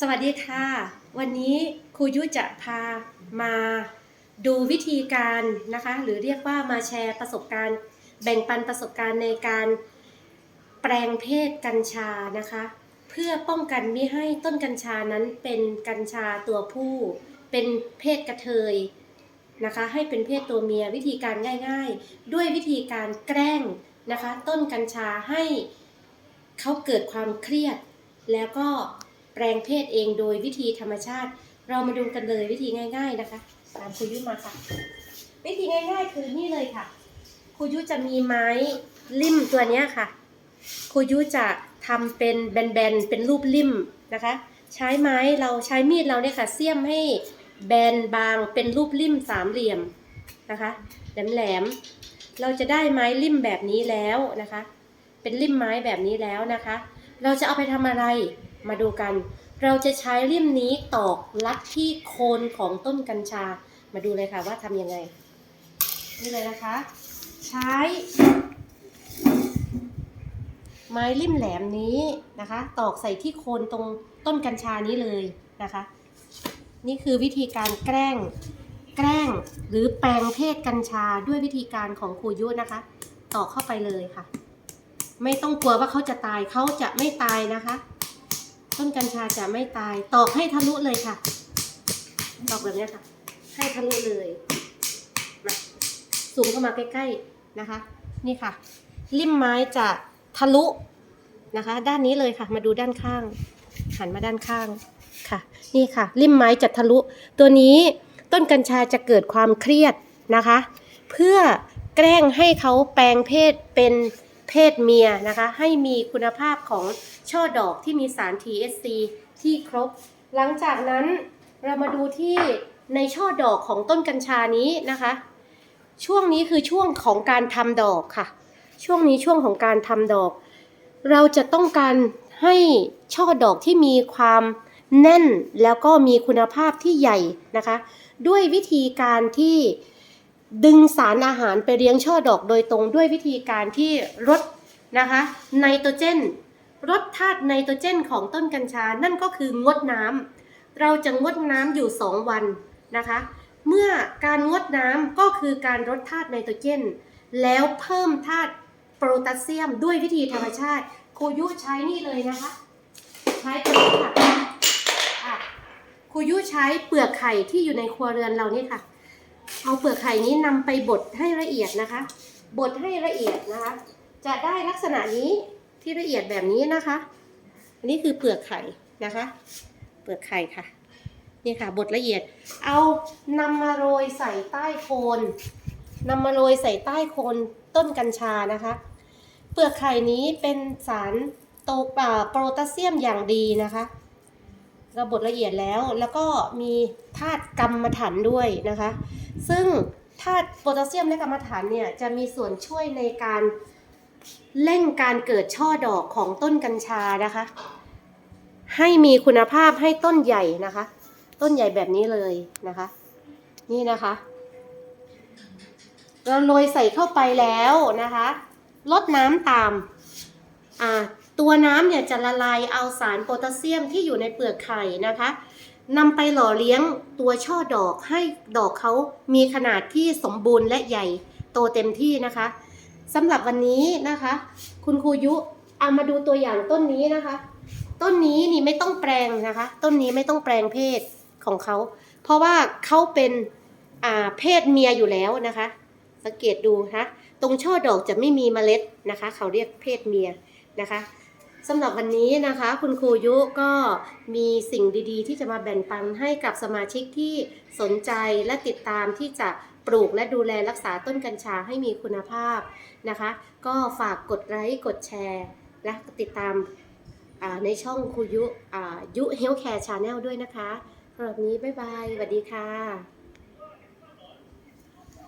สวัสดีค่ะ วันนี้ครูยุจะพามาดูวิธีการนะคะ หรือเรียกว่ามาแชร์ประสบการณ์ แบ่งปันประสบการณ์ในการแปลงเพศกัญชานะคะ เพื่อป้องกันไม่ให้ต้นกัญชานั้นเป็นกัญชาตัวผู้ เป็นเพศกระเทยนะคะ ให้เป็นเพศตัวเมียวิธีการง่าย ๆ ด้วยวิธีการแกล้งนะคะ ต้นกัญชาให้เขาเกิดความเครียดแล้วก็ แปลงเพศเองโดยวิธีธรรมชาติ เรามาดูกันเลยวิธีง่าย ๆนะคะตามครูยุมาค่ะ วิธีง่าย ๆ คือนี่เลยค่ะครูยุจะมีไม้ลิ่มตัวนี้ค่ะครูยุจะทำเป็นแบนๆเป็นรูปลิ่มนะคะ ใช้ไม้เราใช้มีดเราเนี่ยค่ะเสี้ยมให้แบนบางเป็นรูปลิ่มสามเหลี่ยมนะคะแหลมๆเราจะได้ไม้ลิ่มแบบนี้แล้วนะคะ เป็นลิ่มไม้แบบนี้แล้วนะคะ เราจะเอาไปทำอะไร มาดูกัน เราจะใช้ลิ่มนี้ตอกลัดที่โคนของต้นกัญชา มาดูเลยค่ะว่าทำยังไง นี่เลยนะคะ ใช้ ไม้ลิ่มแหลมนี้นะคะ ตอกใส่ที่โคนตรงต้นกัญชานี้เลยนะคะ นี่คือวิธีการแกล้งแกล้งหรือแปลงเพศกัญชาด้วยวิธีการของครูยุนะคะ ตอกเข้าไปเลยค่ะ ไม่ต้องกลัวว่าเขาจะตายเขาจะไม่ตายนะคะ ต้นกัญชาจะไม่ตายตอกให้ทะลุเลยค่ะตอกแบบนี้ค่ะ ให้ทะลุเลยมาสูงเข้ามาใกล้ๆนะคะ นี่ค่ะ ริมไม้จะทะลุนะคะ ด้านนี้เลยค่ะ มาดูด้านข้าง หันมาด้านข้างค่ะ นี่ค่ะ ริมไม้จะทะลุ ตัวนี้ต้นกัญชาจะเกิดความเครียดนะคะ เพื่อแกล้งให้เขาแปลงเพศเป็น เพศเมียนะคะ ให้มีคุณภาพของช่อดอกที่มีสาร THC ที่ครบ หลังจากนั้นเรามาดูที่ในช่อดอกของต้นกัญชานี้นะคะ ช่วงนี้คือช่วงของการทำดอกค่ะ ช่วงนี้ช่วงของการทำดอก เราจะต้องการให้ช่อดอกที่มีความแน่นแล้วก็มีคุณภาพที่ใหญ่นะคะ ด้วยวิธีการที่ ดึงสารอาหารไปเลี้ยงช่อดอกโดยตรงด้วยวิธีการที่ลดนะคะไนโตรเจนลดธาตุไนโตรเจนของต้นกัญชา นั่นก็คืองดน้ำเราจะงดน้ำอยู่ 2 วันนะคะ เมื่อการงดน้ำก็คือการลดธาตุไนโตรเจน แล้วเพิ่มธาตุโพแทสเซียมด้วยวิธีธรรมชาติครูยุใช้นี่เลยนะคะ ใช้ตัวนี้ค่ะอะครูยุใช้เปลือกไข่ที่อยู่ในครัวเรือนเรานี่ค่ะ เอาเปลือกไข่นี้นำไปบดให้ละเอียดนะคะ บดให้ละเอียดนะคะ จะได้ลักษณะนี้ที่ละเอียดแบบนี้นะคะอันนี้คือเปลือกไข่นะคะ เปลือกไข่ค่ะนี่ค่ะบดละเอียด เอานำมาโรยใส่ใต้โคนนำมาโรยใส่ใต้โคนต้นกัญชานะคะ เปลือกไข่นี้เป็นสารโตป่าโพแทสเซียมอย่างดีนะคะเราบดละเอียดแล้วแล้วก็มีธาตุกรรมฐานด้วยนะคะ ซึ่งธาตุโพแทสเซียมและกรรมฐานเนี่ยจะมีส่วนช่วยในการเร่งการเกิดช่อดอกของต้นกัญชานะคะ ให้มีคุณภาพให้ต้นใหญ่นะคะ ต้นใหญ่แบบนี้เลยนะคะ นี่นะคะ เราโรยใส่เข้าไปแล้วนะคะลดน้ำตามอ่าตัวน้ำเนี่ยจะละลายเอาสารโพแทสเซียมที่อยู่ในเปลือกไข่นะคะ นำไปหล่อเลี้ยงตัวช่อดอกให้ดอกเขามีขนาดที่สมบูรณ์และใหญ่โตเต็มที่นะคะสำหรับวันนี้นะคะ คุณครูยุเอามาดูตัวอย่างต้นนี้นะคะ ต้นนี้นี่ไม่ต้องแปลงนะคะ ต้นนี้ไม่ต้องแปลงเพศของเขา เพราะว่าเขาเป็นเพศเมียอยู่แล้วนะคะ สังเกตดูนะคะตรงช่อดอกจะไม่มีเมล็ดนะคะ เขาเรียกเพศเมียนะคะ สำหรับวันนี้นะคะ คุณครูยุก็มีสิ่งดีๆ ที่จะมาแบ่งปันให้กับสมาชิกที่สนใจและติดตามที่จะปลูกและดูแลรักษาต้นกัญชาให้มีคุณภาพนะคะ ก็ฝากกดไลค์กดแชร์ และติดตามในช่องครูยุยุเฮลท์แคร์ชาแนลด้วยนะคะสำหรับนี้บ๊ายบายสวัสดีค่ะ